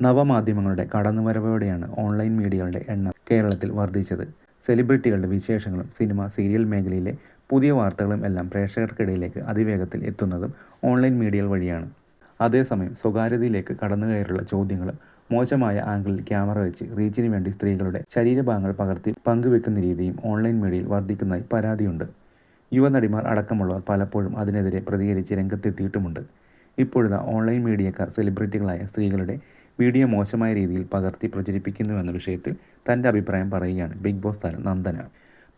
നവമാധ്യമങ്ങളുടെ കടന്നുവരവോടെയാണ് online മീഡിയകളുടെ എണ്ണം കേരളത്തിൽ വർദ്ധിച്ചത്. സെലിബ്രിറ്റികളുടെ വിശേഷങ്ങളും സിനിമ സീരിയൽ മേഖലയിലെ പുതിയ വാർത്തകളും എല്ലാം പ്രേക്ഷകർക്കിടയിലേക്ക് അതിവേഗത്തിൽ എത്തുന്നതും ഓൺലൈൻ മീഡിയകൾ വഴിയാണ്. അതേസമയം സ്വകാര്യതയിലേക്ക് കടന്നുകയറുള്ള ചോദ്യങ്ങളും മോശമായ ആംഗിളിൽ ക്യാമറ വെച്ച് റീച്ചിന് വേണ്ടി സ്ത്രീകളുടെ ശരീരഭാഗങ്ങൾ പകർത്തി പങ്കുവെക്കുന്ന രീതിയും ഓൺലൈൻ മീഡിയയിൽ വർദ്ധിക്കുന്നതായി പരാതിയുണ്ട്. യുവനടിമാർ അടക്കമുള്ളവർ പലപ്പോഴും അതിനെതിരെ പ്രതികരിച്ച് രംഗത്തെത്തിയിട്ടുമുണ്ട്. ഇപ്പോഴത്തെ ഓൺലൈൻ മീഡിയക്കാർ സെലിബ്രിറ്റികളായ സ്ത്രീകളുടെ വീഡിയോ മോശമായ രീതിയിൽ പകർത്തി പ്രചരിപ്പിക്കുന്നുവെന്ന വിഷയത്തിൽ തന്റെ അഭിപ്രായം പറയുകയാണ് ബിഗ് ബോസ് താരം നന്ദന.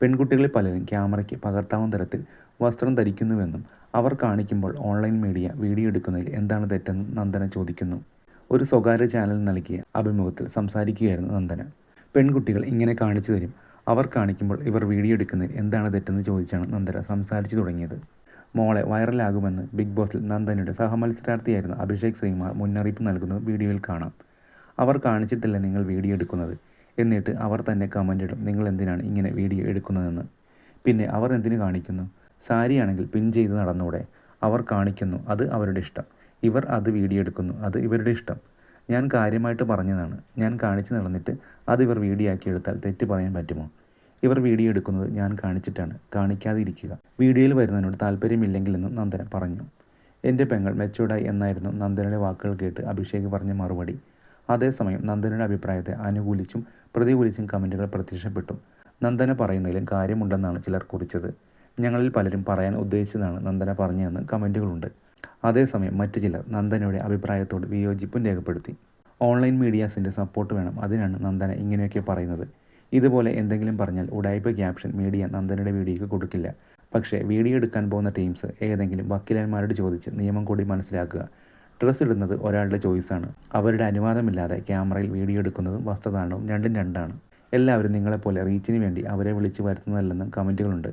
പെൺകുട്ടികളിൽ പലരും ക്യാമറയ്ക്ക് പകർത്താവുന്ന തരത്തിൽ വസ്ത്രം ധരിക്കുന്നുവെന്നും അവർ കാണിക്കുമ്പോൾ ഓൺലൈൻ മീഡിയ വീഡിയോ എടുക്കുന്നതിൽ എന്താണ് തെറ്റെന്ന് നന്ദന ചോദിക്കുന്നു. ഒരു സ്വകാര്യ ചാനൽ നൽകിയ അഭിമുഖത്തിൽ സംസാരിക്കുകയായിരുന്നു നന്ദന. പെൺകുട്ടികൾ ഇങ്ങനെ കാണിച്ചു തരും. അവർ കാണിക്കുമ്പോൾ ഇവർ വീഡിയോ എടുക്കുന്നതിൽ എന്താണ് തെറ്റെന്ന് ചോദിച്ചാണ് നന്ദന സംസാരിച്ചു തുടങ്ങിയത്. മോളെ വൈറലാകുമെന്ന് ബിഗ് ബോസിൽ നന്ദനയുടെ സഹമത്സരാർത്ഥിയായിരുന്ന അഭിഷേക് ശ്രീമാർ മുന്നറിയിപ്പ് നൽകുന്നത് വീഡിയോയിൽ കാണാം. അവർ കാണിച്ചിട്ടില്ല നിങ്ങൾ വീഡിയോ എടുക്കുന്നത്. എന്നിട്ട് അവർ തന്നെ കമന്റ് ഇടും നിങ്ങൾ എന്തിനാണ് ഇങ്ങനെ വീഡിയോ എടുക്കുന്നതെന്ന്. പിന്നെ അവർ എന്തിനു കാണിക്കുന്നു? സാരിയാണെങ്കിൽ പിൻ ചെയ്ത് നടന്നൂടെ. അവർ കാണിക്കുന്നു അത് അവരുടെ ഇഷ്ടം. ഇവർ അത് വീഡിയോ എടുക്കുന്നു അത് ഇവരുടെ ഇഷ്ടം. ഞാൻ കാര്യമായിട്ട് പറഞ്ഞതാണ്. ഞാൻ കാണിച്ചു നടന്നിട്ട് അത് ഇവർ വീഡിയോ ആക്കി എടുത്താൽ തെറ്റ് പറയാൻ പറ്റുമോ? ഇവർ വീഡിയോ എടുക്കുന്നത് ഞാൻ കാണിച്ചിട്ടാണ്. കാണിക്കാതിരിക്കുക. വീഡിയോയിൽ വരുന്നതിനോട് താല്പര്യമില്ലെങ്കിലെന്നും നന്ദന പറഞ്ഞു. എന്റെ പെങ്ങൾ മെച്ചൂർഡായി എന്നായിരുന്നു നന്ദനയുടെ വാക്കുകൾ കേട്ട് അഭിഷേക് പറഞ്ഞ മറുപടി. അതേസമയം നന്ദനയുടെ അഭിപ്രായത്തെ അനുകൂലിച്ചും പ്രതികൂലിച്ചും കമന്റുകൾ പ്രത്യക്ഷപ്പെട്ടു. നന്ദന പറയുന്നതിലും കാര്യമുണ്ടെന്നാണ് ചിലർ കുറിച്ചത്. ഞങ്ങളിൽ പലരും പറയാൻ ഉദ്ദേശിച്ചതാണ് നന്ദന പറഞ്ഞതെന്ന് കമന്റുകളുണ്ട് അതേസമയം മറ്റു ചിലർ നന്ദനയുടെ അഭിപ്രായത്തോട് വിയോജിപ്പും രേഖപ്പെടുത്തി. ഓൺലൈൻ മീഡിയാസിന്റെ സപ്പോർട്ട് വേണം. അതിനാണ് നന്ദന ഇങ്ങനെയൊക്കെ പറയുന്നത്. ഇതുപോലെ എന്തെങ്കിലും പറഞ്ഞാൽ ഉടായ്പ ക്യാപ്ഷൻ മീഡിയ നന്ദനയുടെ വീഡിയോയ്ക്ക് കൊടുക്കില്ല. പക്ഷേ വീഡിയോ എടുക്കാൻ പോകുന്ന ടീംസ് ഏതെങ്കിലും വക്കീലന്മാരോട് ചോദിച്ച് നിയമം കൂടി മനസ്സിലാക്കുക. ഡ്രസ്സ് ഇടുന്നത് ഒരാളുടെ ചോയ്സാണ്. അവരുടെ അനുവാദമില്ലാതെ ക്യാമറയിൽ വീഡിയോ എടുക്കുന്നതും വസ്ത്രദാനവും രണ്ടും രണ്ടാണ്. എല്ലാവരും നിങ്ങളെപ്പോലെ റീച്ചിന് വേണ്ടി അവരെ വിളിച്ചു വരുത്തുന്നതല്ലെന്നും കമന്റുകളുണ്ട്.